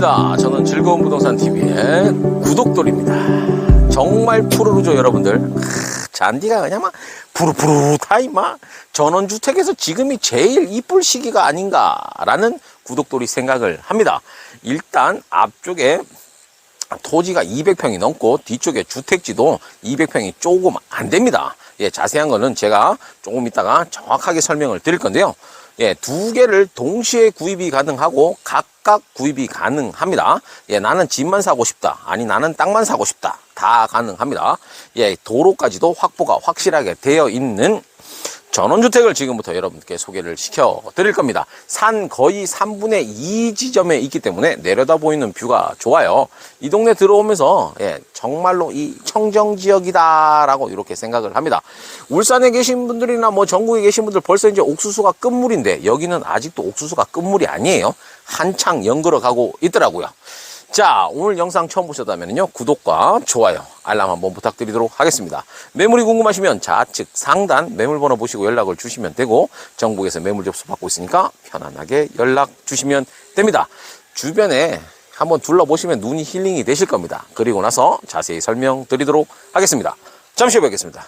반갑습니다. 저는 즐거운 부동산 TV의 구독돌입니다. 정말 푸르르죠, 여러분들. 크, 잔디가 그냥 막 푸릇푸릇하이 막 전원주택에서 지금이 제일 이쁠 시기가 아닌가라는 구독돌이 생각을 합니다. 일단 앞쪽에 토지가 200평이 넘고 뒤쪽에 주택지도 200평이 조금 안 됩니다. 예, 자세한 거는 제가 조금 이따가 정확하게 설명을 드릴 건데요. 예, 두 개를 동시에 구입이 가능하고 각각 구입이 가능합니다. 예, 나는 집만 사고 싶다. 아니, 나는 땅만 사고 싶다. 다 가능합니다. 예, 도로까지도 확보가 확실하게 되어 있는 전원주택을 지금부터 여러분께 소개를 시켜 드릴 겁니다. 산 거의 3분의 2 지점에 있기 때문에 내려다 보이는 뷰가 좋아요. 이 동네 들어오면서 예, 정말로 이 청정 지역이다라고 이렇게 생각을 합니다. 울산에 계신 분들이나 뭐 전국에 계신 분들 벌써 이제 옥수수가 끝물인데 여기는 아직도 옥수수가 끝물이 아니에요. 한창 연걸어 가고 있더라고요. 자, 오늘 영상 처음 보셨다면요. 구독과 좋아요, 알람 한번 부탁드리도록 하겠습니다. 매물이 궁금하시면 좌측 상단 매물번호 보시고 연락을 주시면 되고 정부에서 매물 접수 받고 있으니까 편안하게 연락 주시면 됩니다. 주변에 한번 둘러보시면 눈이 힐링이 되실 겁니다. 그리고 나서 자세히 설명드리도록 하겠습니다. 잠시 후에 뵙겠습니다.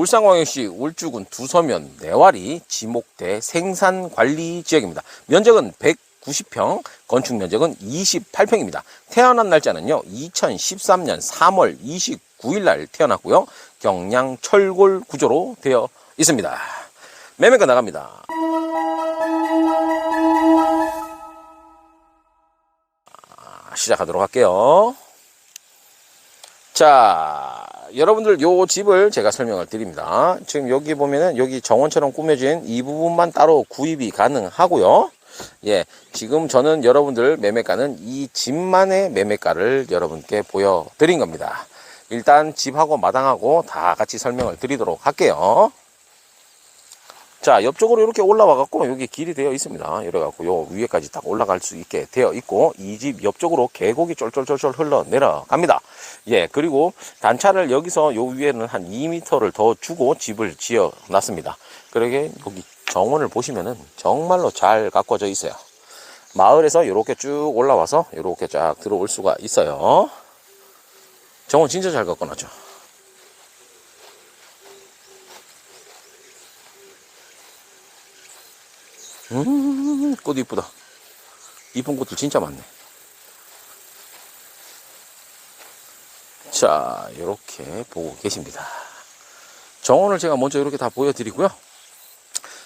울산광역시 울주군 두서면 내와리 지목대 생산관리 지역입니다. 면적은 190평, 건축 면적은 28평입니다. 태어난 날짜는요, 2013년 3월 29일 날 태어났고요. 경량 철골 구조로 되어 있습니다. 매매가 나갑니다. 아, 시작하도록 할게요. 자, 여러분들 요 집을 제가 설명을 드립니다. 지금 여기 보면은 여기 정원처럼 꾸며진 이 부분만 따로 구입이 가능하고요. 예, 지금 저는 여러분들 매매가는 이 집만의 매매가를 여러분께 보여드린 겁니다. 일단 집하고 마당하고 다 같이 설명을 드리도록 할게요. 자, 옆쪽으로 이렇게 올라와 갖고 여기 길이 되어 있습니다. 이래 갖고 요 위에까지 딱 올라갈 수 있게 되어 있고 이 집 옆쪽으로 계곡이 쫄쫄쫄쫄 흘러 내려갑니다. 예, 그리고 단차를 여기서 요 위에는 한 2m를 더 주고 집을 지어 놨습니다. 그러게 여기 정원을 보시면은 정말로 잘 가꿔져 있어요. 마을에서 이렇게 쭉 올라와서 이렇게 쫙 들어올 수가 있어요. 정원 진짜 잘 가꿔놨죠. 음, 꽃 이쁘다. 이쁜 꽃들 진짜 많네. 자, 이렇게 보고 계십니다. 정원을 제가 먼저 이렇게 다 보여드리고요.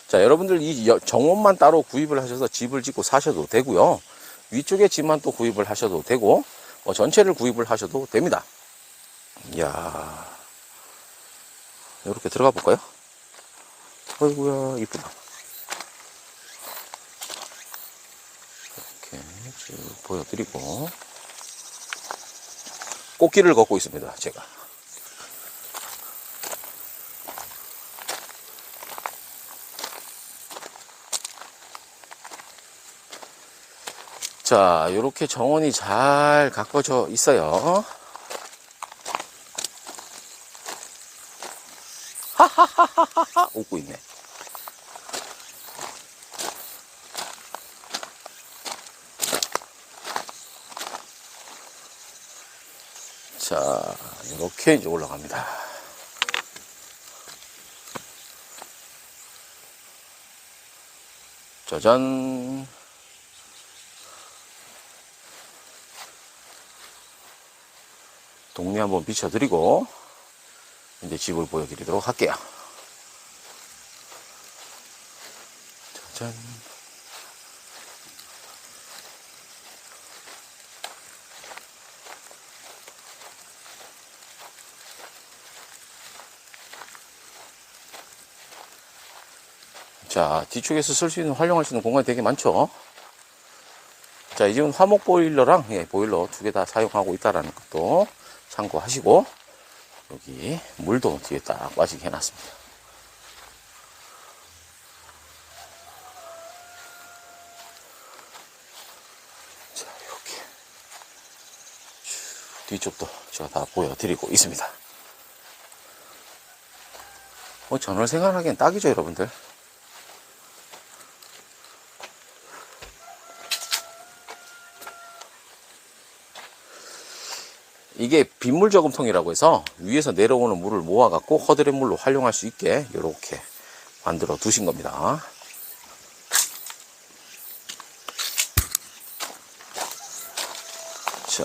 자, 여러분들 이 여- 정원만 따로 구입을 하셔서 집을 짓고 사셔도 되고요. 위쪽에 집만 또 구입을 하셔도 되고, 뭐 전체를 구입을 하셔도 됩니다. 이야, 이렇게 들어가 볼까요? 어이구야, 이쁘다. 이렇게 쭉 보여드리고, 꽃길을 걷고 있습니다, 제가. 자, 이렇게 정원이 잘 가꿔져 있어요. 웃고 있네. 자, 이렇게 이제 올라갑니다. 짜잔. 동네 한번 비춰드리고 이제 집을 보여드리도록 할게요. 짜잔. 자, 뒤쪽에서 쓸 수 있는, 활용할 수 있는 공간이 되게 많죠? 자, 이 집은 화목 보일러랑, 예, 보일러 두 개 다 사용하고 있다라는 것도 참고하시고, 여기 물도 뒤에 딱 빠지게 해놨습니다. 자, 이렇게. 쭉 뒤쪽도 제가 다 보여드리고 있습니다. 뭐, 전월 생활하기엔 딱이죠, 여러분들. 이게 빗물 저금통이라고 해서 위에서 내려오는 물을 모아 갖고 허드렛 물로 활용할 수 있게 이렇게 만들어 두신 겁니다. 자,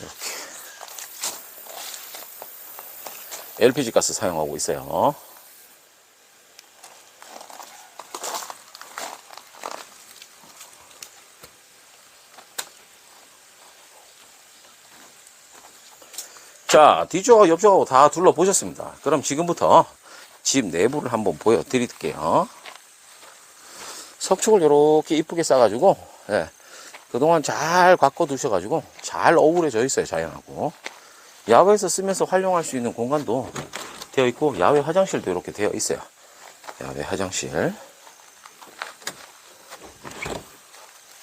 이렇게. LPG 가스 사용하고 있어요. 자, 뒤쪽하고 옆쪽하고 다 둘러보셨습니다. 그럼 지금부터 집 내부를 한번 보여드릴게요. 석축을 이렇게 이쁘게 싸가지고, 예, 그동안 잘 가꿔 두셔가지고, 잘 어우러져 있어요, 자연하고. 야외에서 쓰면서 활용할 수 있는 공간도 되어 있고, 야외 화장실도 이렇게 되어 있어요. 야외 화장실.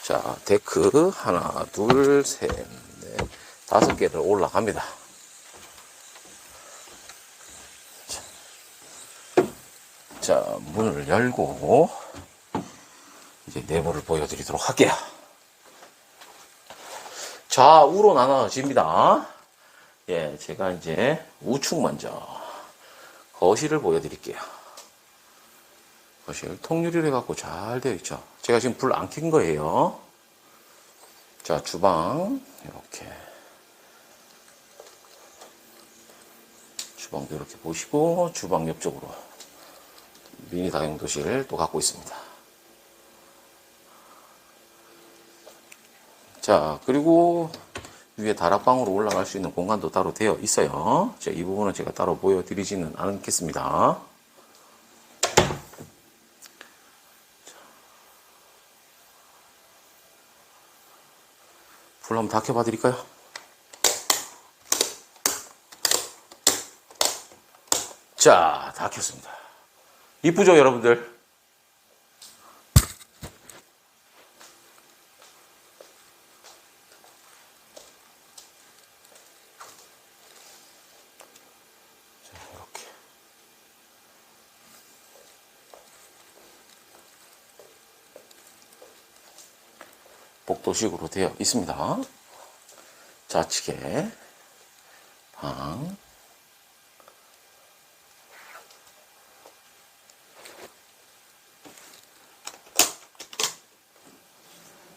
자, 데크 하나, 둘, 셋, 넷, 다섯 개를 올라갑니다. 자, 문을 열고 이제 내부를 보여드리도록 할게요. 좌우로 나눠집니다. 예, 제가 이제 우측 먼저 거실을 보여드릴게요. 거실 통유리를 해갖고 잘 되어 있죠. 제가 지금 불안켠 거예요. 자, 주방 이렇게 주방도 이렇게 보시고 주방 옆쪽으로 미니 다용도실 또 갖고 있습니다. 자, 그리고 위에 다락방으로 올라갈 수 있는 공간도 따로 되어 있어요. 자, 이 부분은 제가 따로 보여드리지는 않겠습니다. 불 한번 다 켜봐 드릴까요? 자, 다 켰습니다. 이쁘죠, 여러분들? 복도식으로 되어 있습니다. 좌측에 방,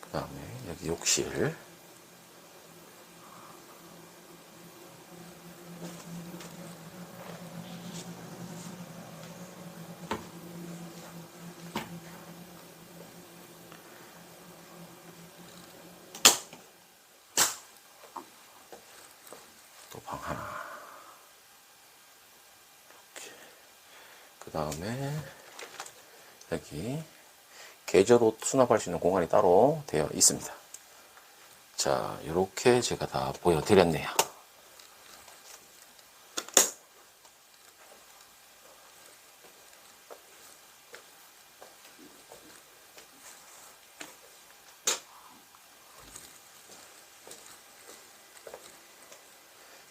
그 다음에 여기 욕실, 또 방 하나. 이렇게. 그 다음에 여기 계절옷 수납할 수 있는 공간이 따로 되어 있습니다. 자, 이렇게 제가 다 보여드렸네요.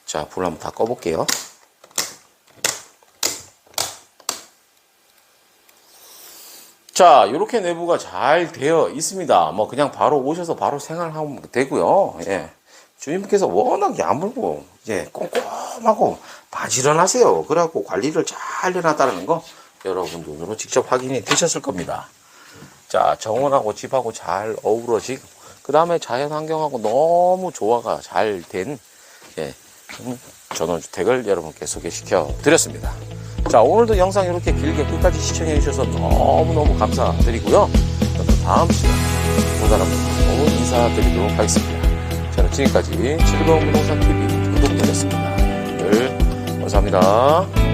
자, 불 한번 다 꺼볼게요. 자, 이렇게 내부가 잘 되어 있습니다. 뭐 그냥 바로 오셔서 바로 생활하면 되고요. 예. 주인분께서 워낙 야물고 예, 꼼꼼하고 바지런하세요. 그래갖고 관리를 잘 해놨다는 거 여러분 눈으로 직접 확인이 되셨을 겁니다. 자, 정원하고 집하고 잘 어우러지고 그 다음에 자연 환경하고 너무 조화가 잘 된 예, 전원주택을 여러분께 소개시켜 드렸습니다. 자, 오늘도 영상 이렇게 길게 끝까지 시청해 주셔서 너무너무 감사드리고요. 저는 다음 시간에 또 다른 분으로 인사드리도록 하겠습니다. 저는 지금까지 즐거운 부동산 TV 구독자였습니다. 늘 감사합니다.